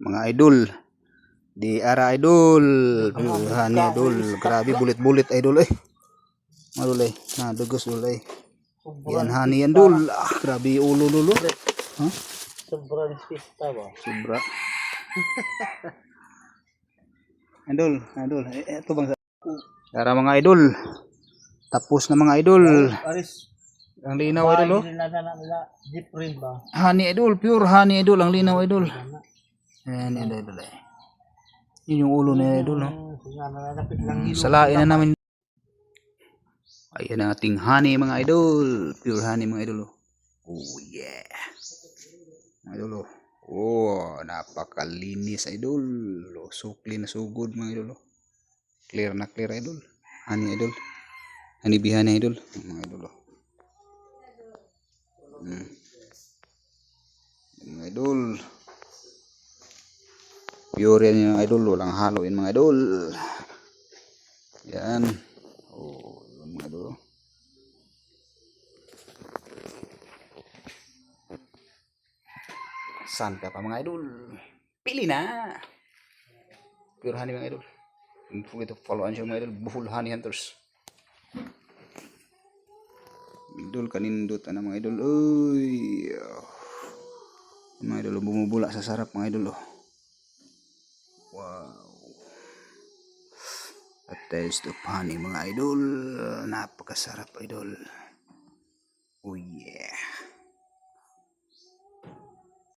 Mga idol. Di ara idol. Hani idol. Grabe bulit-bulit idol eh. Mga idol eh. Nadugos idol eh. Yan hani yan dol. Ah, grabe ulo dulo. Ha? Sobrang pista ba? Sobra. idol, idol. Eh, ito bang sa... Tara mga idol. Tapos na mga idol. Aris, Ang linaw idol oh. na? Honey idol, pure honey idol, ang linaw idol. Ayan, idol. eh. Yun yung ulo ni idol, no? Hmm, Mm, Salain na namin. Ayan ang ating honey, mga idol. Pure honey, mga idol. oh. Oh, yeah. Mga idol, oh. Oh, napakalinis, idol. Oh, sukli na sugod, mga idol. oh. Clear na clear, idol. Honey, idol. Honey bihani, idol. Mga idol, oh. Mm. Yan, Mga idol. Pure yan yung idol. Walang halo yan mga idol. Yan. Oh, yun mga idol. Saan ka pa mga idol? Pili na! Pure honey mga idol. Don't forget to follow ang mga idol. Buhol honey hunters. Idol kanindot ana mga idol. Uy. Mga idol bumubula sa sarap mga idol. Oh. Wow. A taste of honey mga idol. Napakasarap idol. Oh yeah.